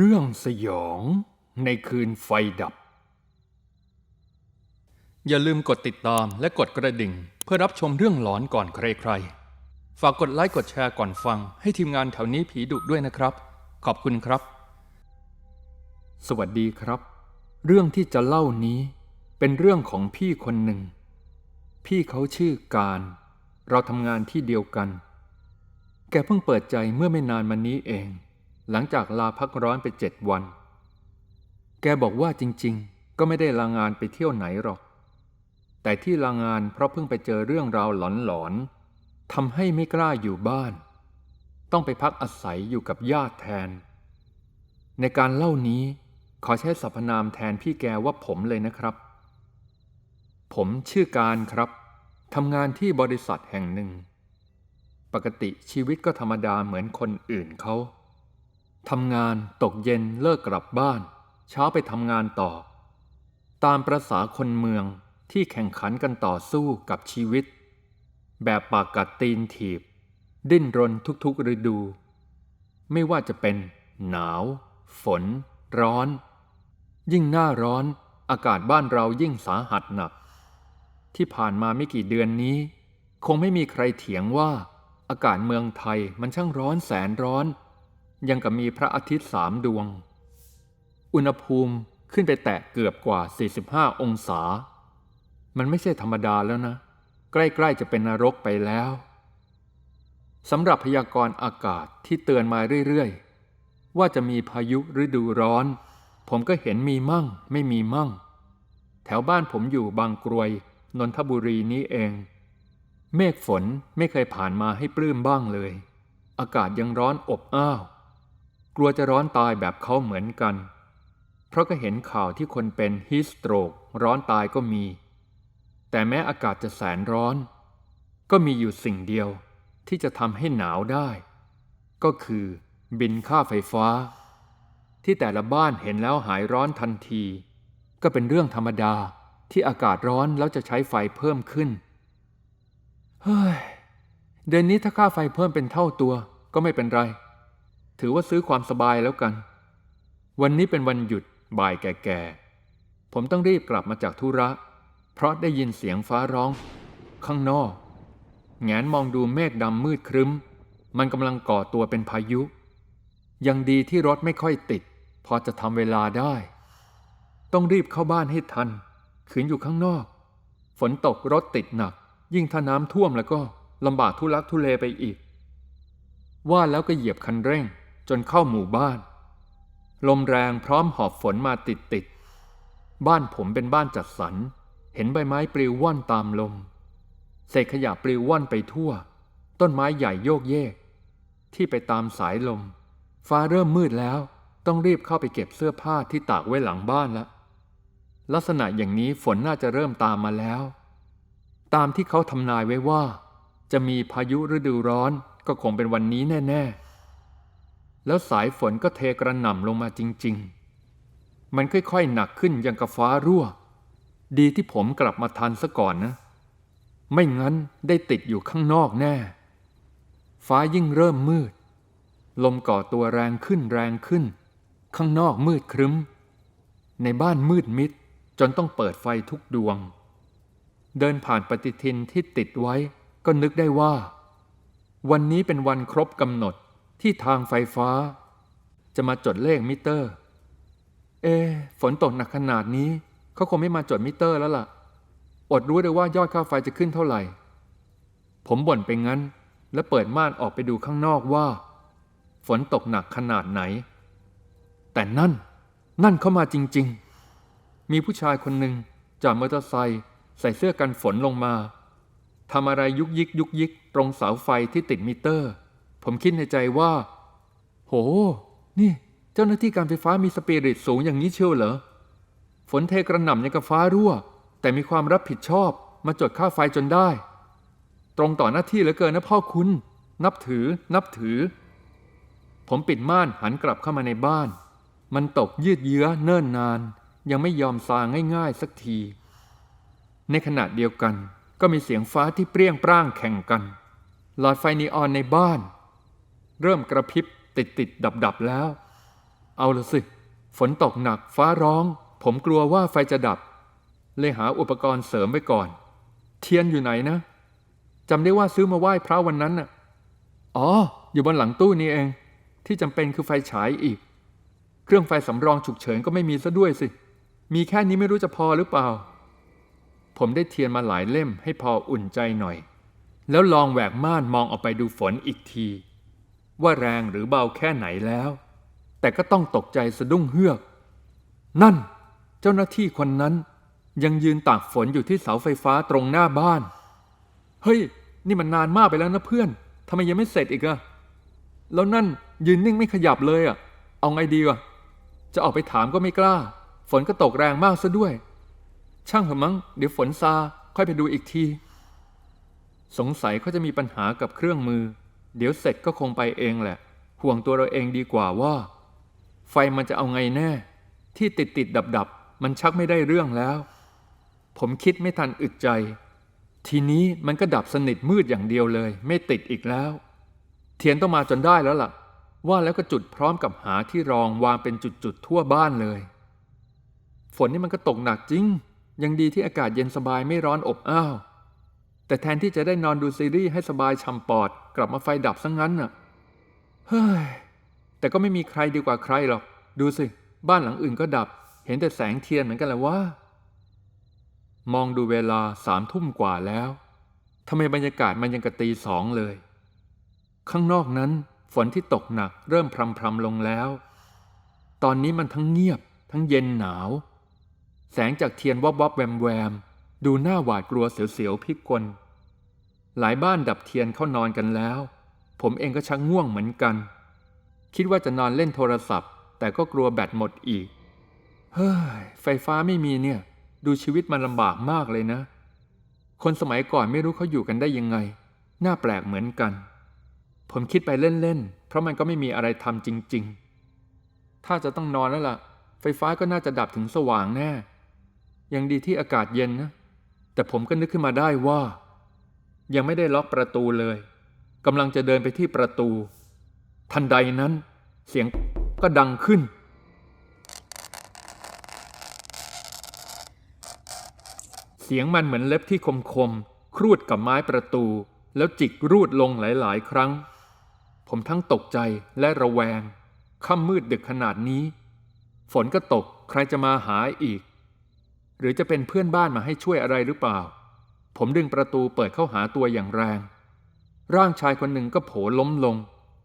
เรื่องสยองในคืนไฟดับ อย่าลืมกดติดตามและกดกระดิ่ง เพื่อรับชมเรื่องหลอนก่อนใครๆ ฝากกดไลค์กดแชร์ก่อนฟัง ให้ทีมงานแถวนี้ผีดุด้วยนะครับ ขอบคุณครับ สวัสดีครับ เรื่องที่จะเล่านี้เป็นเรื่องของพี่คนหนึ่ง พี่เขาชื่อการ เราทำงานที่เดียวกัน แกเพิ่งเปิดใจเมื่อไม่นานมานี้เอง หลังจากลาพักร้อนไปเจ็ดวัน แกบอกว่าจริงๆ ก็ไม่ได้ลางานไปเที่ยวไหนหรอก แต่ที่ลางานเพราะเพิ่งไปเจอเรื่องราวหลอนๆทำให้ไม่กล้าอยู่บ้าน ต้องไปพักอาศัยอยู่กับญาติแทน ในการเล่านี้ขอใช้สรรพนามแทนพี่แกว่าผมเลยนะครับ ผมชื่อการครับทำงานที่บริษัทแห่งหนึ่ง ปกติชีวิตก็ธรรมดาเหมือนคนอื่นเขา ทำงานตกเย็นเลิกกลับบ้าน เช้าไปทำงานต่อ ตามประษาคนเมืองที่แข่งขันกันต่อสู้กับชีวิต แบบปากกัดตีนถีบ ดิ้นรนทุกๆฤดู ไม่ว่าจะเป็นหนาว ฝน ร้อน ยิ่งหน้าร้อนอากาศบ้านเรายิ่งสาหัสหนัก ที่ผ่านมาไม่กี่เดือนนี้ คงไม่มีใครเถียงว่า อากาศเมืองไทยมันช่างร้อนแสนร้อน ยังกับมีพระอาทิตย์สามดวง อุณหภูมิขึ้นไปแตะเกือบกว่า 45 องศา มันไม่ใช่ธรรมดาแล้วนะ ใกล้ๆจะเป็นนรกไปแล้วสำหรับพยากรณ์อากาศที่เตือนมาเรื่อยๆ ว่าจะมีพายุฤดูร้อน ผมก็เห็นมีมั่ง ไม่มีมั่ง แถวบ้านผมอยู่บางกรวย นนทบุรีนี้เอง เมฆฝนไม่เคยผ่านมาให้ปลื้มบ้างเลย อากาศยังร้อนอบอ้าว กลัวจะร้อนตายแบบเขาเหมือนกัน เพราะก็เห็นข่าวที่คนเป็นฮิสโตรกร้อนตายก็มี แต่แม้อากาศจะแสนร้อน ก็มีอยู่สิ่งเดียวที่จะทำให้หนาวได้ ก็คือบินค่าไฟฟ้า ที่แต่ละบ้านเห็นแล้วหายร้อนทันที ก็เป็นเรื่องธรรมดาที่อากาศร้อนแล้วจะใช้ไฟเพิ่มขึ้น เฮ้ย เดือนนี้ถ้าค่าไฟเพิ่มเป็นเท่าตัวก็ไม่เป็นไร ถือว่าซื้อความสบายแล้วกัน วันนี้เป็นวันหยุดบ่ายแก่ๆ ผมต้องรีบกลับมาจากธุระ เพราะได้ยินเสียงฟ้าร้อง ข้างนอก แงนมองดูเมฆดำมืดครึ้ม มันกำลังก่อตัวเป็นพายุ ยังดีที่รถไม่ค่อยติด พอจะทำเวลาได้ ต้องรีบเข้าบ้านให้ทัน ขืนอยู่ข้างนอก ฝนตกรถติดหนัก ยิ่งถ้าน้ำท่วมแล้วก็ลำบากทุลักทุเลไปอีก ว่าแล้วก็เหยียบคันเร่ง จนเข้าหมู่บ้าน ลมแรงพร้อมหอบฝนมาติดติด บ้านผมเป็นบ้านจัดสรร เห็นใบไม้ปลิวว่อนตามลม เศษขยะปลิวว่อนไปทั่ว ต้นไม้ใหญ่โยกเยก ที่ไปตามสายลม ฟ้าเริ่มมืดแล้ว ต้องรีบเข้าไปเก็บเสื้อผ้าที่ตากไว้หลังบ้านล้วลักษณะอย่างนี้ฝนน่าจะเริ่มตามมาแล้ว ตามที่เขาทำนายไว้ว่า จะมีพายุฤดูร้อนก็คงเป็นวันนี้แน่ ๆ แล้วสายฝนก็เทกระหน่ำลงมาจริง ๆ มันค่อยๆหนักขึ้นยังกับฟ้ารั่ว ดีที่ผมกลับมาทันซะก่อนนะ ไม่งั้นได้ติดอยู่ข้างนอกแน่ ฟ้ายิ่งเริ่มมืด ลมก่อตัวแรงขึ้นแรงขึ้น ข้างนอกมืดครึ้ม ในบ้านมืดมิดจนต้องเปิดไฟทุกดวง เดินผ่านปฏิทินที่ติดไว้ก็นึกได้ว่า วันนี้เป็นวันครบกำหนด ที่ทางไฟฟ้า จะมาจดเลขมิเตอร์ เอ ฝนตกหนักขนาดนี้ เขาคงไม่มาจดมิเตอร์แล้วล่ะ อดรู้เลยว่ายอดค่าไฟจะขึ้นเท่าไหร่ ผมบ่นไปงั้น และเปิดม่านออกไปดูข้างนอกว่า ฝนตกหนักขนาดไหน แต่นั่น นั่นเข้ามาจริง ๆ มีผู้ชายคนหนึ่งจอดมอเตอร์ไซค์ใส่เสื้อกันฝนลงมาทำอะไรยุกยิกยุกยิกตรงเสาไฟที่ติดมิเตอร์ ผมคิดในใจว่า โห นี่ เจ้าหน้าที่การไฟฟ้ามีสปิริตสูงอย่างนี้เชียวเหรอ ฝนเทกระหน่ำยังกับฟ้ารั่ว แต่มีความรับผิดชอบมาจดค่าไฟจนได้ ตรงต่อหน้าที่เหลือเกินนะพ่อคุณ นับถือ นับถือ ผมปิดม่านหันกลับเข้ามาในบ้าน มันตกยืดเยื้อเนิ่นนาน ยังไม่ยอมซาง่ายๆ สักที ในขณะเดียวกันก็มีเสียงฟ้าที่เปรี้ยงปร้างแข่งกัน หลอดไฟนีออนในบ้าน เริ่มกระพริบติดติดดับดับแล้ว เอาละสิ ฝนตกหนักฟ้าร้อง ผมกลัวว่าไฟจะดับ เลยหาอุปกรณ์เสริมไปก่อน เทียนอยู่ไหนนะจำได้ว่าซื้อมาไหว้พระวันนั้นน่ะ อ๋อ อยู่บนหลังตู้นี่เอง ที่จำเป็นคือไฟฉายอีก เครื่องไฟสำรองฉุกเฉินก็ไม่มีซะด้วยสิ มีแค่นี้ไม่รู้จะพอหรือเปล่า ผมได้เทียนมาหลายเล่มให้พออุ่นใจหน่อย แล้วลองแหวกม่านมองออกไปดูฝนอีกที ว่าแรงหรือเบาแค่ไหนแล้ว แต่ก็ต้องตกใจสะดุ้งเฮือก นั่น เจ้าหน้าที่คนนั้น ยังยืนตากฝนอยู่ที่เสาไฟฟ้าตรงหน้าบ้าน เฮ้ย นี่มันนานมากไปแล้วนะเพื่อนทำไมยังไม่เสร็จอีกอะแล้วนั่นยืนนิ่งไม่ขยับเลยอะเอาไงดีวะจะออกไปถามก็ไม่กล้า ฝนก็ตกแรงมากซะด้วย ช่างเหอะมั้งเดี๋ยวฝนซาค่อยไปดูอีกที สงสัยเขาจะมีปัญหากับเครื่องมือ เดี๋ยวเสร็จก็คงไปเองแหละ ห่วงตัวเราเองดีกว่าว่า ไฟมันจะเอาไงแน่ ที่ติดติดดับดับมันชักไม่ได้เรื่องแล้ว ผมคิดไม่ทันอึดใจ ทีนี้มันก็ดับสนิทมืดอย่างเดียวเลย ไม่ติดอีกแล้ว เทียนต้องมาจนได้แล้วล่ะ ว่าแล้วก็จุดพร้อมกับหาที่รองวางเป็นจุดๆทั่วบ้านเลย ฝนนี่มันก็ตกหนักจริง ยังดีที่อากาศเย็นสบายไม่ร้อนอบอ้าว แต่แทนที่จะได้นอนดูซีรีส์ให้สบายช่ำปอด กลับมาไฟดับซะงงั้นน่ะ เฮ้ย แต่ก็ไม่มีใครดีกว่าใครหรอก ดูสิ บ้านหลังอื่นก็ดับ เห็นแต่แสงเทียนเหมือนกันแหละว่า มองดูเวลาสามทุ่มกว่าแล้วทำไมบรรยากาศมันยังกะตีสองเลย ข้างนอกนั้นฝนที่ตกหนักเริ่มพรำพรำลงแล้ว ตอนนี้มันทั้งเงียบ ทั้งเย็นหนาว แสงจากเทียนวับวับแวมแวม ดูหน้าหวาดกลัวเสียวๆพิกล หลายบ้านดับเทียนเข้านอนกันแล้ว ผมเองก็ชักง่วงเหมือนกัน คิดว่าจะนอนเล่นโทรศัพท์ แต่ก็กลัวแบตหมดอีก เฮ้ย ไฟฟ้าไม่มีเนี่ย ดูชีวิตมันลำบากมากเลยนะ คนสมัยก่อนไม่รู้เขาอยู่กันได้ยังไง น่าแปลกเหมือนกัน ผมคิดไปเล่นๆ เพราะมันก็ไม่มีอะไรทำจริง ๆ ถ้าจะต้องนอนแล้วล่ะ ไฟฟ้าก็น่าจะดับถึงสว่างแน่ ยังดีที่อากาศเย็นนะ แต่ผมก็นึกขึ้นมาได้ว่า ยังไม่ได้ล็อกประตูเลยกำลังจะเดินไปที่ประตู ทันใดนั้น เสียงก็ดังขึ้น เสียงมันเหมือนเล็บที่คมๆครูดกับไม้ประตู แล้วจิกรูดลงหลาย ๆ ครั้ง ผมทั้งตกใจและระแวงค่ำมืดดึกขนาดนี้ ฝนก็ตกใครจะมาหาอีก หรือจะเป็นเพื่อนบ้านมาให้ช่วยอะไรหรือเปล่า ผมดึงประตูเปิดเข้าหาตัวอย่างแรง ร่างชายคนหนึ่งก็โผล่ล้มลง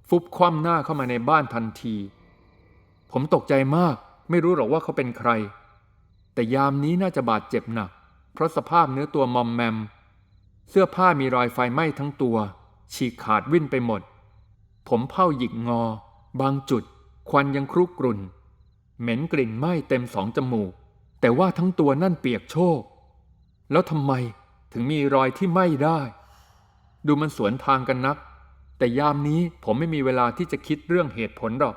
ฟุบคว่ำหน้าเข้ามาในบ้านทันที ผมตกใจมากไม่รู้หรอกว่าเขาเป็นใคร แต่ยามนี้น่าจะบาดเจ็บหนัก เพราะสภาพเนื้อตัวมอมแมม เสื้อผ้ามีรอยไฟไหม้ทั้งตัว ฉีกขาดวิ่นไปหมด ผมเผ้าหยิกงอ บางจุด ควันยังครุกรุ่น เหม็นกลิ่นไหม้เต็มสองจมูก แต่ว่าทั้งตัวนั่นเปียกโชก แล้วทำไมถึงมีรอยที่ไหม้ได้ ดูมันสวนทางกันนัก แต่ยามนี้ผมไม่มีเวลาที่จะคิดเรื่องเหตุผลหรอก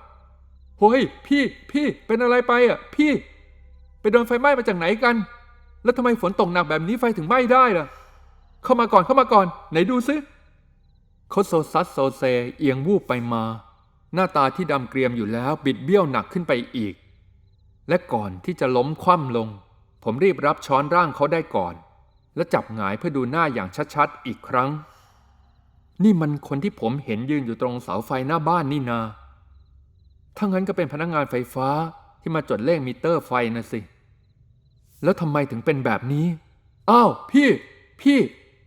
เฮ้ยพี่ พี่เป็นอะไรไปอะ พี่ ไปโดนไฟไหม้มาจากไหนกัน แล้วทำไมฝนตกหนักแบบนี้ไฟถึงไหม้ได้ล่ะ เข้ามาก่อนเข้ามาก่อน ไหนดูซิเขาโซซัสโซเซเอียงวูบไปมา หน้าตาที่ดำเกรียมอยู่แล้วบิดเบี้ยวหนักขึ้นไปอีก และก่อนที่จะล้มคว่ำลง ผมรีบรับช้อนร่างเขาได้ก่อน และจับหงายเพื่อดูหน้าอย่างชัดๆ อีกครั้ง นี่มันคนที่ผมเห็นยืนอยู่ตรงเสาไฟหน้าบ้านนี่นา ถ้างั้นก็เป็นพนักงานไฟฟ้าที่มาจดเลขมิเตอร์ไฟนะสิ แล้วทำไมถึงเป็นแบบนี้ อ้าว พี่ พี่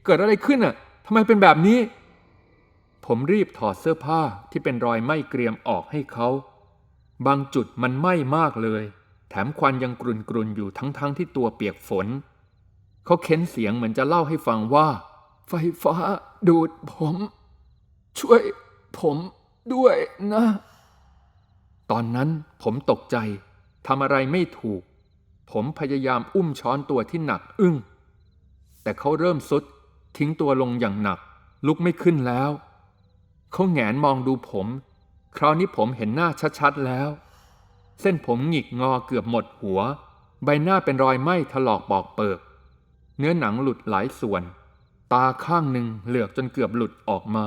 เกิดอะไรขึ้นอะทำไมเป็นแบบนี้ ผมรีบถอดเสื้อผ้าที่เป็นรอยไหม้เกรียมออกให้เขา บางจุดมันไหม้มากเลย แถมควันยังกรุนกรุนอยู่ทั้งๆทที่ตัวเปียกฝน เขาเค้นเสียงเหมือนจะเล่าให้ฟังว่า ไฟฟ้าดูดผม ช่วยผมด้วยนะ ตอนนั้นผมตกใจทำอะไรไม่ถูก ผมพยายามอุ้มช้อนตัวที่หนักอึ้ง แต่เขาเริ่มสุดทิ้งตัวลงอย่างหนัก ลุกไม่ขึ้นแล้ว เขาแงนมองดูผม คราวนี้ผมเห็นหน้าชัดๆแล้ว เส้นผมหงิกงอเกือบหมดหัว ใบหน้าเป็นรอยไหม้ถลอกปอกเปิก เนื้อหนังหลุดหลายส่วน ตาข้างหนึ่งเหลือกจนเกือบหลุดออกมา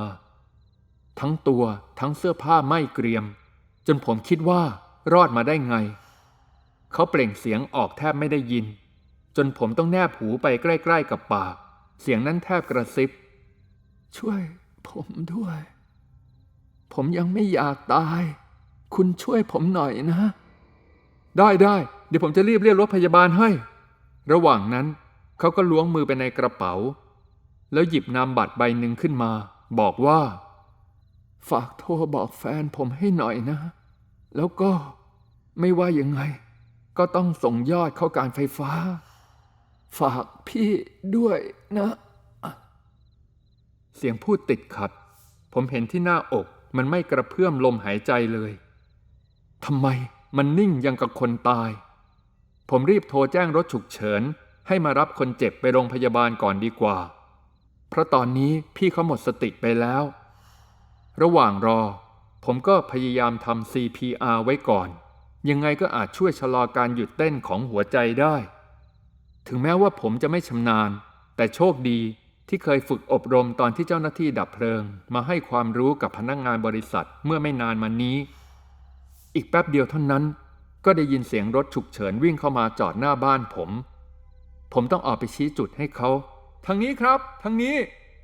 ทั้งตัวทั้งเสื้อผ้าไหม้เกรียม จนผมคิดว่ารอดมาได้ไง เขาเปล่งเสียงออกแทบไม่ได้ยิน จนผมต้องแนบหูไปใกล้ ๆ กับปาก เสียงนั้นแทบกระซิบ ช่วยผมด้วย ผมยังไม่อยากตาย คุณช่วยผมหน่อยนะ ได้ได้เดี๋ยวผมจะรีบเรียกรถพยาบาลให้ ระหว่างนั้นเขาก็ล้วงมือไปในกระเป๋า แล้วหยิบนามบัตรใบหนึ่งขึ้นมา บอกว่า ฝากโทรบอกแฟนผมให้หน่อยนะ แล้วก็ไม่ว่ายังไง ก็ต้องส่งยอดเข้าการไฟฟ้า ฝากพี่ด้วยนะ เสียงพูดติดขัด ผมเห็นที่หน้าอกมันไม่กระเพื่อมลมหายใจเลยทำไม มันนิ่งยังกับคนตาย ผมรีบโทรแจ้งรถฉุกเฉิน ให้มารับคนเจ็บไปโรงพยาบาลก่อนดีกว่า เพราะตอนนี้พี่เขาหมดสติไปแล้ว ระหว่างรอ ผมก็พยายามทำ CPR ไว้ก่อน ยังไงก็อาจช่วยชะลอการหยุดเต้นของหัวใจได้ ถึงแม้ว่าผมจะไม่ชำนาญ แต่โชคดีที่เคยฝึกอบรมตอนที่เจ้าหน้าที่ดับเพลิง มาให้ความรู้กับพนักงงานบริษัทเมื่อไม่นานมานี้ อีกแป๊บเดียวเท่านั้น ก็ได้ยินเสียงรถฉุกเฉินวิ่งเข้ามาจอดหน้าบ้านผม ผมต้องออกไปชี้จุดให้เขาทางนี้ครับทางนี้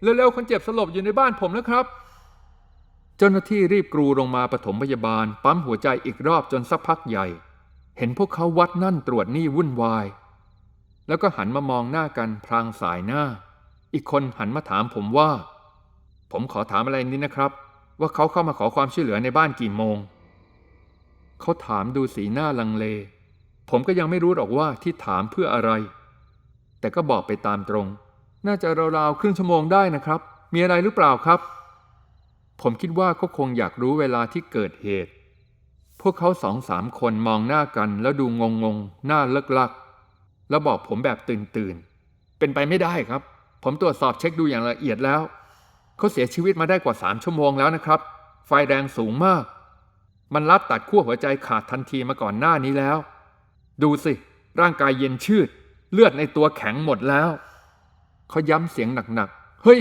เร็วๆคนเจ็บสลบอยู่ในบ้านผมนะครับ เจ้าหน้าที่รีบกรูลงมาปฐมพยาบาล ปั๊มหัวใจอีกรอบจนสักพักใหญ่ เห็นพวกเขาวัดนั่นตรวจนี่วุ่นวาย แล้วก็หันมามองหน้ากันพลางสายหน้า อีกคนหันมาถามผมว่า ผมขอถามอะไรนิดนะครับ ว่าเขาเข้ามาขอความช่วยเหลือในบ้านกี่โมง เขาถามดูสีหน้าลังเล ผมก็ยังไม่รู้หรอกว่าที่ถามเพื่ออะไร แต่ก็บอกไปตามตรง น่าจะราวๆครึ่งชั่วโมงได้นะครับ มีอะไรหรือเปล่าครับ ผมคิดว่าเขาคงอยากรู้เวลาที่เกิดเหตุ พวกเขาสองสามคนมองหน้ากันแล้วดูงงงๆหน้าเลิกลัก แล้วบอกผมแบบตื่นตื่นๆเป็นไปไม่ได้ครับ ผมตรวจสอบเช็คดูอย่างละเอียดแล้ว เขาเสียชีวิตมาได้กว่าสามชั่วโมงแล้วนะครับ ไฟแรงสูงมาก มันรับตัดขั้วหัวใจขาดทันทีมาก่อนหน้านี้แล้ว ดูสิ ร่างกายเย็นชืด เลือดในตัวแข็งหมดแล้ว เขาย้ำเสียงหนักๆ เฮ้ย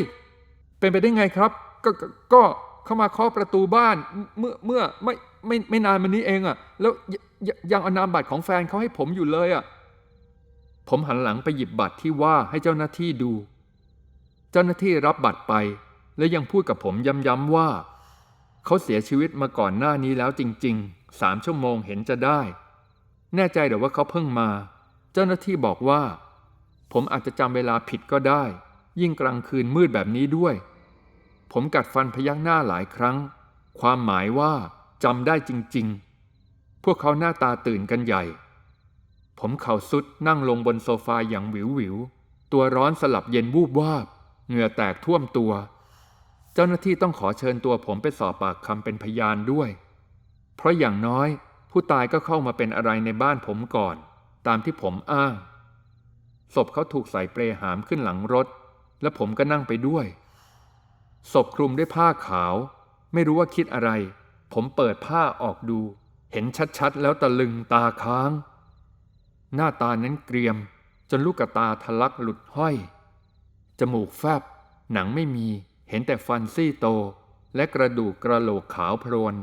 เป็นไปได้ไงครับ ก็ก็ก็เข้ามาเคาะประตูบ้าน เมื่อเมื่อไม่ไม่ไม่นานมานี้เองอะ่ะ แล้วยยยังเอานามบัตรของแฟนเขาให้ผมอยู่เลยอะ่ะ ผมหันหลังไปหยิบบัตรที่ว่าให้เจ้าหน้าที่ดู เจ้าหน้าที่รับบัตรไป และยังพูดกับผมย้ำๆว่า เขาเสียชีวิตมาก่อนหน้านี้แล้วจริงๆสามชั่วโมงเห็นจะได้ แน่ใจเดี๋ยวว่าเขาเพิ่งมา เจ้าหน้าที่บอกว่า ผมอาจจะจำเวลาผิดก็ได้ ยิ่งกลางคืนมืดแบบนี้ด้วย ผมกัดฟันพยักหน้าหลายครั้ง ความหมายว่าจำได้จริง ๆ พวกเขาหน้าตาตื่นกันใหญ่ ผมเข่าสุดนั่งลงบนโซฟาอย่างหวิวหวิวๆตัวร้อนสลับเย็นวูบวาบเหงื่อแตกท่วมตัว เจ้าหน้าที่ต้องขอเชิญตัวผมไปสอบปากคำเป็นพยานด้วย เพราะอย่างน้อยผู้ตายก็เข้ามาเป็นอะไรในบ้านผมก่อน ตามที่ผมอ้าง ศพเขาถูกใส่เปลหามขึ้นหลังรถ และผมก็นั่งไปด้วย ศพคลุมด้วยผ้าขาว ไม่รู้ว่าคิดอะไร ผมเปิดผ้าออกดู เห็นชัดๆ แล้วตะลึงตาค้าง หน้าตานั้นเกรียม จนลูกตาทะลักหลุดห้อย จมูกแฟบ หนังไม่มี เห็นแต่ฟันซี่โตและกระดูกกระโหลกขาวโพลน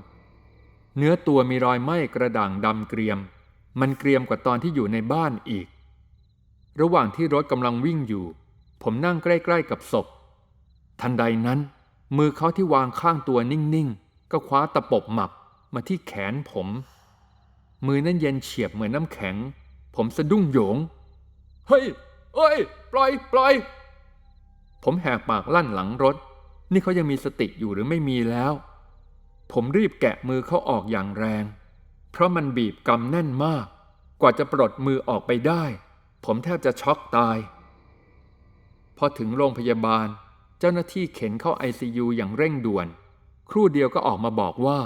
เนื้อตัวมีรอยไหม้กระด่างดำเกรียม มันเกรียมกว่าตอนที่อยู่ในบ้านอีก ระหว่างที่รถกำลังวิ่งอยู่ ผมนั่งใกล้ๆกับศพ ทันใดนั้น มือเขาที่วางข้างตัวนิ่งๆ ก็คว้าตะปบหมับมาที่แขนผม มือนั้นเย็นเฉียบเหมือนน้ำแข็ง ผมสะดุ้งโหยง เฮ้ยเอ้ย ปล่อย ปล่อย ผมแหกปากลั่นหลังรถ นี่เขายังมีสติอยู่หรือไม่มีแล้ว ผมรีบแกะมือเขาออกอย่างแรง เพราะมันบีบกำแน่นมาก กว่าจะปลดมือออกไปได้ ผมแทบจะช็อกตาย พอถึงโรงพยาบาล เจ้าหน้าที่เข็นเข้าไอซียูอย่างเร่งด่วน ครู่เดียวก็ออกมาบอกว่า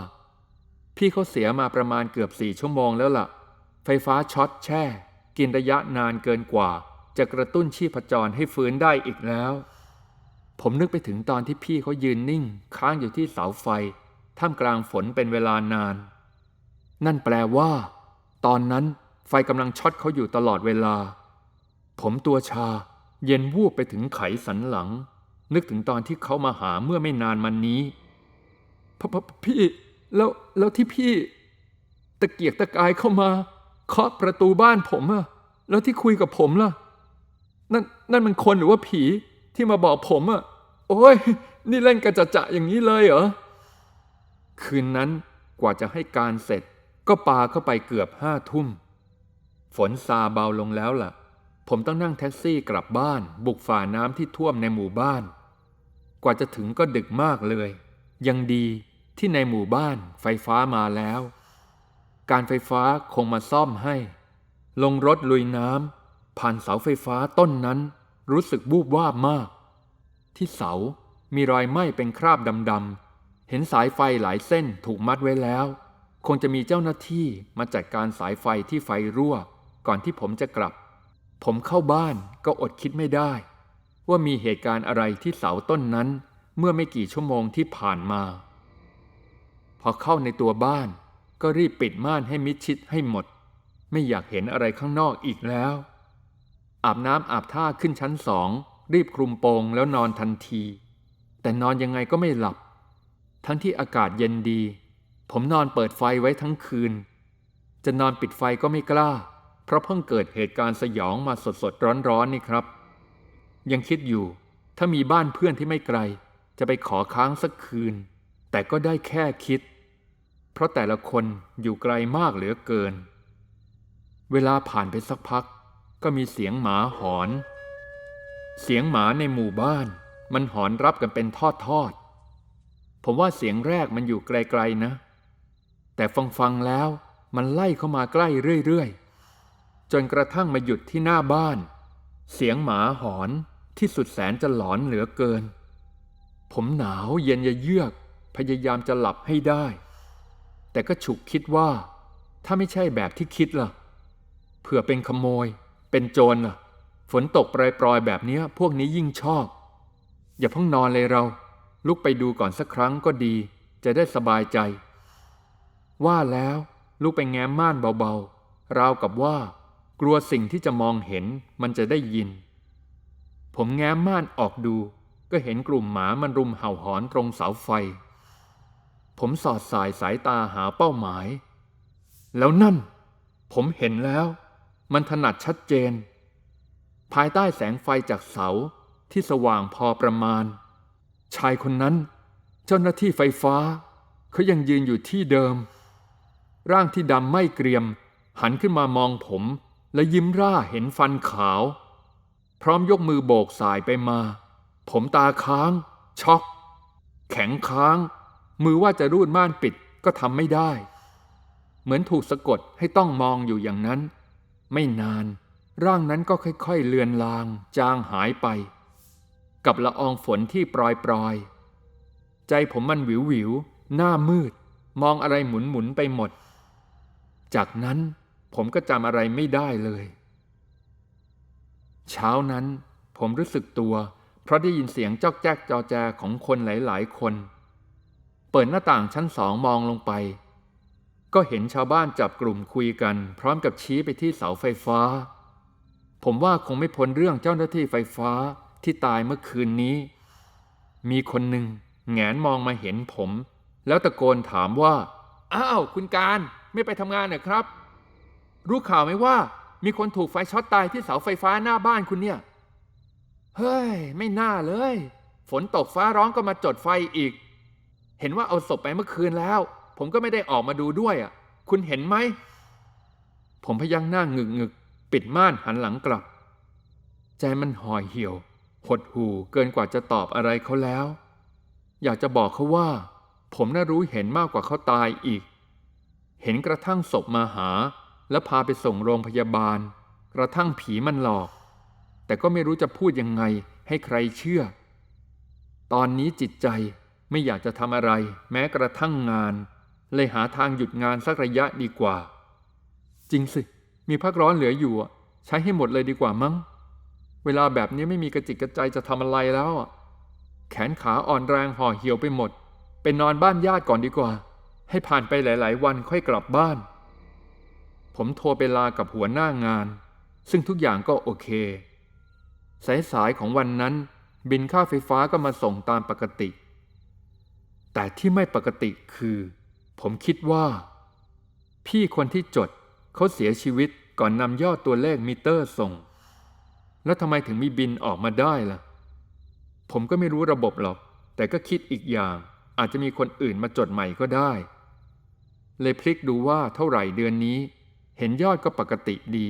พี่เขาเสียมาประมาณเกือบสี่ชั่วโมงแล้วล่ะ ไฟฟ้าช็อตแช่ กินระยะนานเกินกว่า จะกระตุ้นชีพจรให้ฟื้นได้อีกแล้ว ผมนึกไปถึงตอนที่พี่เขายืนนิ่ง ค้างอยู่ที่เสาไฟ ท่ามกลางฝนเป็นเวลานาน นั่นแปลว่า ตอนนั้นไฟกำลังช็อตเขาอยู่ตลอดเวลา ผมตัวชา เย็นวูบไปถึงไขสันหลัง นึกถึงตอนที่เขามาหาเมื่อไม่นานมานี้พพพี่แล้วแล้วที่พี่ ตะเกียกตะกายเข้ามาเคาะประตูบ้านผมอะแล้วที่คุยกับผมล่ะ นั่นนั่นมันคนหรือว่าผี ที่มาบอกผมอะโอ้ย นี่เล่นกระจะจะอย่างนี้เลยเหรอ คืนนั้นกว่าจะให้การเสร็จ ก็ปาเข้าไปเกือบห้าทุ่ม ฝนซาเบาลงแล้วล่ะ ผมต้องนั่งแท็กซี่กลับบ้าน บุกฝ่าน้ำที่ท่วมในหมู่บ้าน กว่าจะถึงก็ดึกมากเลย ยังดีที่ในหมู่บ้านไฟฟ้ามาแล้ว การไฟฟ้าคงมาซ่อมให้ ลงรถลุยน้ำผ่านเสาไฟฟ้าต้นนั้น รู้สึกบูบวาบมาก ที่เสา มีรอยไหม้เป็นคราบดำๆ เห็นสายไฟหลายเส้นถูกมัดไว้แล้ว คงจะมีเจ้าหน้าที่มาจัดการสายไฟที่ไฟรั่ว ก่อนที่ผมจะกลับ ผมเข้าบ้านก็อดคิดไม่ได้ ว่ามีเหตุการณ์อะไรที่เสาต้นนั้นเมื่อไม่กี่ชั่วโมงที่ผ่านมา พอเข้าในตัวบ้าน ก็รีบปิดม่านให้มิดชิดให้หมด ไม่อยากเห็นอะไรข้างนอกอีกแล้ว อาบน้ำอาบท่าขึ้นชั้นสอง รีบคลุมโปงแล้วนอนทันที แต่นอนยังไงก็ไม่หลับ ทั้งที่อากาศเย็นดี ผมนอนเปิดไฟไว้ทั้งคืน จะนอนปิดไฟก็ไม่กล้า เพราะเพิ่งเกิดเหตุการณ์สยองมาสดสดร้อนร้อนนี่ครับ ยังคิดอยู่ ถ้ามีบ้านเพื่อนที่ไม่ไกล จะไปขอค้างสักคืน แต่ก็ได้แค่คิด เพราะแต่ละคนอยู่ไกลมากเหลือเกิน เวลาผ่านไปสักพัก ก็มีเสียงหมาหอน เสียงหมาในหมู่บ้าน มันหอนรับกันเป็นทอดทอดๆผมว่าเสียงแรกมันอยู่ไกลๆนะ แต่ฟังฟังๆแล้วมันไล่เข้ามาใกล้เรื่อยๆ จนกระทั่งมาหยุดที่หน้าบ้าน เสียงหมาหอนที่สุดแสนจะหลอนเหลือเกิน ผมหนาวเย็นยะเยือก พยายามจะหลับให้ได้ แต่ก็ฉุกคิดว่า ถ้าไม่ใช่แบบที่คิดล่ะ เผื่อเป็นขโมย เป็นโจรล่ะ ฝนตกปรอยๆแบบเนี้ยพวกนี้ยิ่งชอบ อย่าเพิ่งนอนเลยเรา ลุกไปดูก่อนสักครั้งก็ดี จะได้สบายใจ ว่าแล้วลุกไปแง้มม่านเบาๆ ราวกับว่า กลัวสิ่งที่จะมองเห็นมันจะได้ยิน ผมแง้มม่านออกดู ก็เห็นกลุ่มหมามันรุมเห่าหอนตรงเสาไฟ ผมสอดสายสายตาหาเป้าหมาย แล้วนั่น ผมเห็นแล้ว มันถนัดชัดเจน ภายใต้แสงไฟจากเสาที่สว่างพอประมาณ ชายคนนั้น เจ้าหน้าที่ไฟฟ้าเขายังยืนอยู่ที่เดิม ร่างที่ดำไม่เกรียม หันขึ้นมามองผม และยิ้มร่าเห็นฟันขาว พร้อมยกมือโบกสายไปมา ผมตาค้าง ช็อก แข็งค้าง มือว่าจะรูดม่านปิดก็ทำไม่ได้ เหมือนถูกสะกดให้ต้องมองอยู่อย่างนั้น ไม่นาน ร่างนั้นก็ค่อยๆเลือนลาง จางหายไป กับละอองฝนที่ปรอยปรยๆ ใจผมมันวิววิวหน้ามืด มองอะไรหมุนหมุนๆไปหมด จากนั้นผมก็จำอะไรไม่ได้เลย เช้านั้นผมรู้สึกตัว เพราะได้ยินเสียงจอกแจ๊กจอแจของคนหลายๆ คน เปิดหน้าต่างชั้นสองมองลงไป ก็เห็นชาวบ้านจับกลุ่มคุยกัน พร้อมกับชี้ไปที่เสาไฟฟ้า ผมว่าคงไม่พ้นเรื่องเจ้าหน้าที่ไฟฟ้าที่ตายเมื่อคืนนี้ มีคนหนึ่งแงนมองมาเห็นผม แล้วตะโกนถามว่า อ้าว คุณการไม่ไปทำงานเหรอครับ รู้ข่าวไหมว่า มีคนถูกไฟช็อตตายที่เสาไฟฟ้าหน้าบ้านคุณเนี่ย เฮ้ย ไม่น่าเลย ฝนตกฟ้าร้องก็มาจดไฟอีก เห็นว่าเอาศพไปเมื่อคืนแล้ว ผมก็ไม่ได้ออกมาดูด้วยอะ คุณเห็นไหม ผมพยักหน้างึกงึกปิดม่านหันหลังกลับ ใจมันห่อเหี่ยว หดหู่เกินกว่าจะตอบอะไรเขาแล้ว อยากจะบอกเขาว่า ผมน่ารู้เห็นมากกว่าเขาตายอีก เห็นกระทั่งศพมาหา แล้วพาไปส่งโรงพยาบาล กระทั่งผีมันหลอก แต่ก็ไม่รู้จะพูดยังไงให้ใครเชื่อ ตอนนี้จิตใจไม่อยากจะทำอะไร แม้กระทั่งงาน เลยหาทางหยุดงานสักระยะดีกว่า จริงสิ มีพักร้อนเหลืออยู่อะใช้ให้หมดเลยดีกว่ามั้ง เวลาแบบนี้ไม่มีกระจิกกระใจจะทำอะไรแล้วอะแขนขาอ่อนแรงห่อเหี่ยวไปหมดไปนอนบ้านญาติก่อนดีกว่า ให้ผ่านไปหลาย ๆ วันค่อยกลับบ้าน ผมโทรไปลากับหัวหน้างาน ซึ่งทุกอย่างก็โอเค สายๆของวันนั้น บินค่าไฟฟ้าก็มาส่งตามปกติ แต่ที่ไม่ปกติคือ ผมคิดว่า พี่คนที่จดเขาเสียชีวิตก่อนนำยอดตัวเลขมิเตอร์ส่ง แล้วทำไมถึงมีบินออกมาได้ล่ะ ผมก็ไม่รู้ระบบหรอก แต่ก็คิดอีกอย่าง อาจจะมีคนอื่นมาจดใหม่ก็ได้ เลยพลิกดูว่าเท่าไหร่เดือนนี้ เห็นยอดก็ปกติดี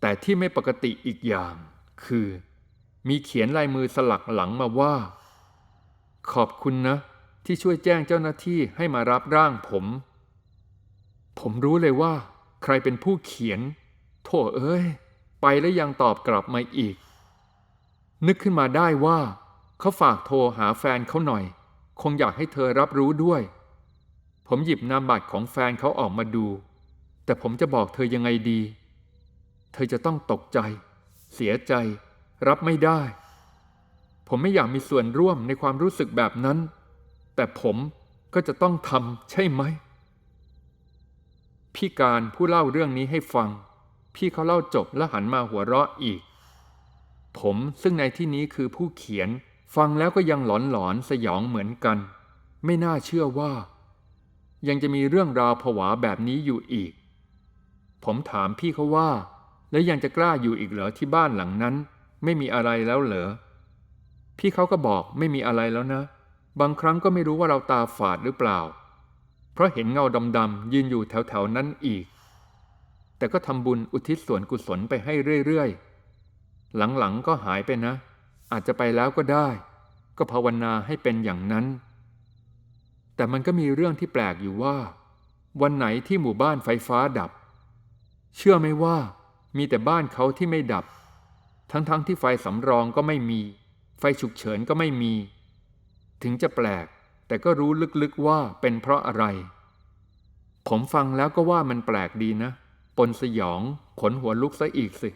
แต่ที่ไม่ปกติอีกอย่าง คือ มีเขียนลายมือสลักหลังมาว่า ขอบคุณนะ ที่ช่วยแจ้งเจ้าหน้าที่ให้มารับร่างผม ผมรู้เลยว่า ใครเป็นผู้เขียน โถเอ้ย ไปแล้วยังตอบกลับมาอีก นึกขึ้นมาได้ว่า เขาฝากโทรหาแฟนเขาหน่อย คงอยากให้เธอรับรู้ด้วย ผมหยิบนามบัตรของแฟนเขาออกมาดู แต่ผมจะบอกเธอยังไงดี เธอจะต้องตกใจ เสียใจ รับไม่ได้ ผมไม่อยากมีส่วนร่วมในความรู้สึกแบบนั้น แต่ผมก็จะต้องทำใช่ไหม พี่การผู้เล่าเรื่องนี้ให้ฟัง พี่เขาเล่าจบแล้วหันมาหัวเราะอีก ผมซึ่งในที่นี้คือผู้เขียน ฟังแล้วก็ยังหลอนหลอนๆสยองเหมือนกัน ไม่น่าเชื่อว่า ยังจะมีเรื่องราวผวาแบบนี้อยู่อีก ผมถามพี่เขาว่า แล้วยังจะกล้าอยู่อีกเหรอที่บ้านหลังนั้น ไม่มีอะไรแล้วเหรอพี่เขาก็บอกไม่มีอะไรแล้วนะ บางครั้งก็ไม่รู้ว่าเราตาฝาดหรือเปล่า เพราะเห็นเงาดำๆยืนอยู่แถวๆนั้นอีก แต่ก็ทำบุญอุทิศส่วนกุศลไปให้เรื่อยๆ หลังๆก็หายไปนะ อาจจะไปแล้วก็ได้ ก็ภาวนาให้เป็นอย่างนั้น แต่มันก็มีเรื่องที่แปลกอยู่ว่า วันไหนที่หมู่บ้านไฟฟ้าดับ เชื่อไหมว่ามีแต่บ้านเขาที่ไม่ดับ ทั้งๆทที่ไฟสำรองก็ไม่มี ไฟฉุกเฉินก็ไม่มี ถึงจะแปลก แต่ก็รู้ลึกๆว่าเป็นเพราะอะไร ผมฟังแล้วก็ว่ามันแปลกดีนะ ปนสยอง ขนหัวลุกซะอีกสิ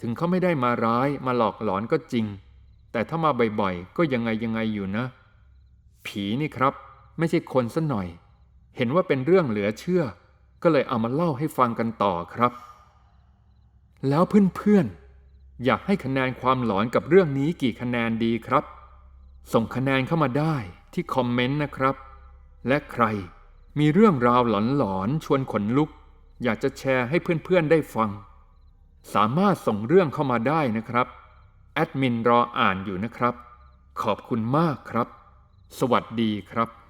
ถึงเขาไม่ได้มาร้ายมาหลอกหลอนก็จริง แต่ถ้ามาบ่อยๆ ก็ยังไงยังไงอยู่นะ ผีนี่ครับ ไม่ใช่คนซะหน่อย เห็นว่าเป็นเรื่องเหลือเชื่อ ก็เลยเอามาเล่าให้ฟังกันต่อครับ แล้วเพื่อนๆอยากให้คะแนนความหลอนกับเรื่องนี้กี่คะแนนดีครับ ส่งคะแนนเข้ามาได้ที่คอมเมนต์นะครับ และใครมีเรื่องราวหลอนๆชวนขนลุก อยากจะแชร์ให้เพื่อนๆได้ฟัง สามารถส่งเรื่องเข้ามาได้นะครับ แอดมินรออ่านอยู่นะครับ ขอบคุณมากครับ สวัสดีครับ